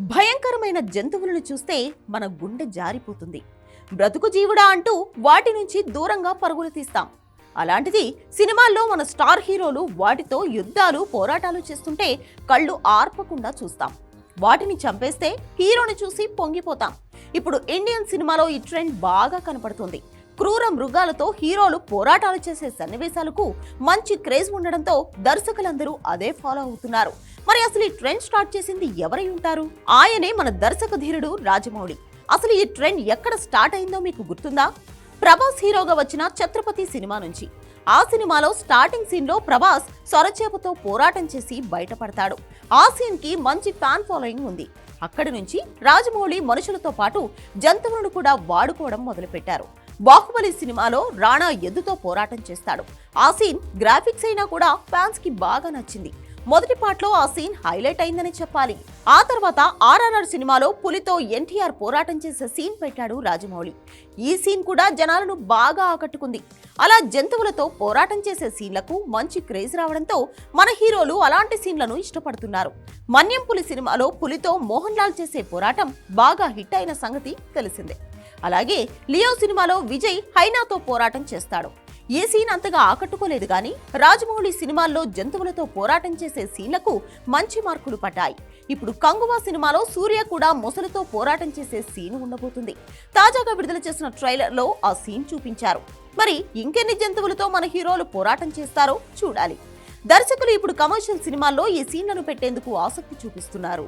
భయంకరమైన జంతువులను చూస్తే మన గుండె జారిపోతుంది. బ్రతుకు జీవుడా అంటూ వాటి నుంచి దూరంగా పరుగులు తీస్తాం. అలాంటిది సినిమాల్లో మన స్టార్ హీరోలు వాటితో యుద్ధాలు పోరాటాలు చేస్తుంటే కళ్ళు ఆర్పకుండా చూస్తాం. వాటిని చంపేస్తే హీరోని చూసి పొంగిపోతాం. ఇప్పుడు ఇండియన్ సినిమాలో ఈ ట్రెండ్ బాగా కనపడుతుంది. క్రూర మృగాలతో హీరోలు పోరాటాలు చేసే సన్నివేశాలకు మంచి క్రేజ్ ఉండడంతో దర్శకులందరూ అదే ఫాలో అవుతున్నారు. మరి అసలు ఈ ట్రెండ్ స్టార్ట్ చేసింది ఎవరై ఉంటారు? ఆయనే మన దర్శక ధీరుడు రాజమౌళి. అసలు ఈ ట్రెండ్ ఎక్కడ స్టార్ట్ అయిందో మీకు గుర్తుందా? ప్రభాస్ హీరోగా వచ్చిన ఛత్రపతి సినిమా నుంచి. ఆ సినిమాలో స్టార్టింగ్ సీన్లో ప్రభాస్ సొరచేపతో పోరాటం చేసి బయటపడతాడు. ఆ సీన్కి మంచి ఫ్యాన్ ఫాలోయింగ్ ఉంది. అక్కడి నుంచి రాజమౌళి మనుషులతో పాటు జంతువులను కూడా వాడుకోవడం మొదలుపెట్టారు. బాహుబలి సినిమాలో రాణా ఎద్దుతో పోరాటం చేస్తాడు. ఆ సీన్ గ్రాఫిక్స్ అయినా కూడా ఫ్యాన్స్కి బాగా నచ్చింది. మొదటి పాటలో ఆ సీన్ హైలైట్ అయిందని చెప్పాలి. ఆ తర్వాత ఆర్ఆర్ఆర్ సినిమాలో పులితో ఎన్టీఆర్ పోరాటం చేసే సీన్ పెట్టాడు రాజమౌళి. ఈ సీన్ కూడా జనాలను బాగా ఆకట్టుకుంది. అలా జంతువులతో పోరాటం చేసే సీన్లకు మంచి క్రేజ్ రావడంతో మన హీరోలు అలాంటి సీన్లను ఇష్టపడుతున్నారు. మన్యం పులి సినిమాలో పులితో మోహన్ లాల్ చేసే పోరాటం బాగా హిట్ అయిన సంగతి తెలిసిందే. అలాగే లియో సినిమాలో విజయ్ హైనాతో పోరాటం చేస్తాడు. ఏ సీన్ అంతగా ఆకట్టుకోలేదు కానీ రాజమౌళి సినిమాల్లో జంతువులతో పోరాటం చేసే సీన్లకు మంచి మార్కులు పడ్డాయి. ఇప్పుడు కంగువా సినిమాలో సూర్య కూడా మొసలితో పోరాటం చేసే సీన్ ఉండబోతుంది. తాజాగా విడుదల చేసిన ట్రైలర్లో ఆ సీన్ చూపించారు. మరి ఇంకెన్ని జంతువులతో మన హీరోలు పోరాటం చేస్తారో చూడాలి. దర్శకులు ఇప్పుడు కమర్షియల్ సినిమాల్లో ఈ సీన్లను పెట్టేందుకు ఆసక్తి చూపిస్తున్నారు.